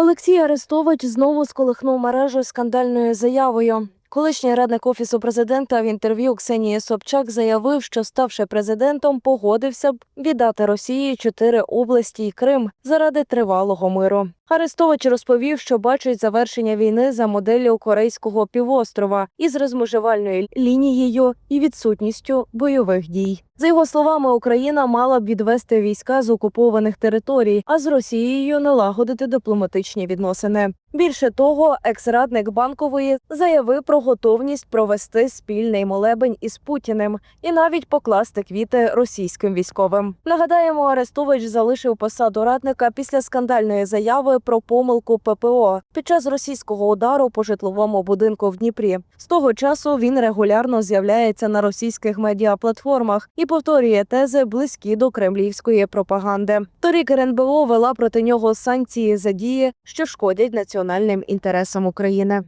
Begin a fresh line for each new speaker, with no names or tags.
Олексій Арестович знову сколихнув мережу скандальною заявою. Колишній радник офісу президента в інтерв'ю Ксенії Собчак заявив, що ставши президентом, погодився б віддати Росії чотири області і Крим заради тривалого миру. Арестович розповів, що бачить завершення війни за моделлю Корейського півострова із розмежувальною лінією і відсутністю бойових дій. За його словами, Україна мала б відвести війська з окупованих територій, а з Росією налагодити дипломатичні відносини. Більше того, екс-радник банкової заявив про готовність провести спільний молебень із Путіним і навіть покласти квіти російським військовим. Нагадаємо, Арестович залишив посаду радника після скандальної заяви про помилку ППО під час російського удару по житловому будинку в Дніпрі. З того часу він регулярно з'являється на російських медіаплатформах і повторює тези близькі до кремлівської пропаганди. Торік РНБО вела проти нього санкції за дії, що шкодять національним інтересам України.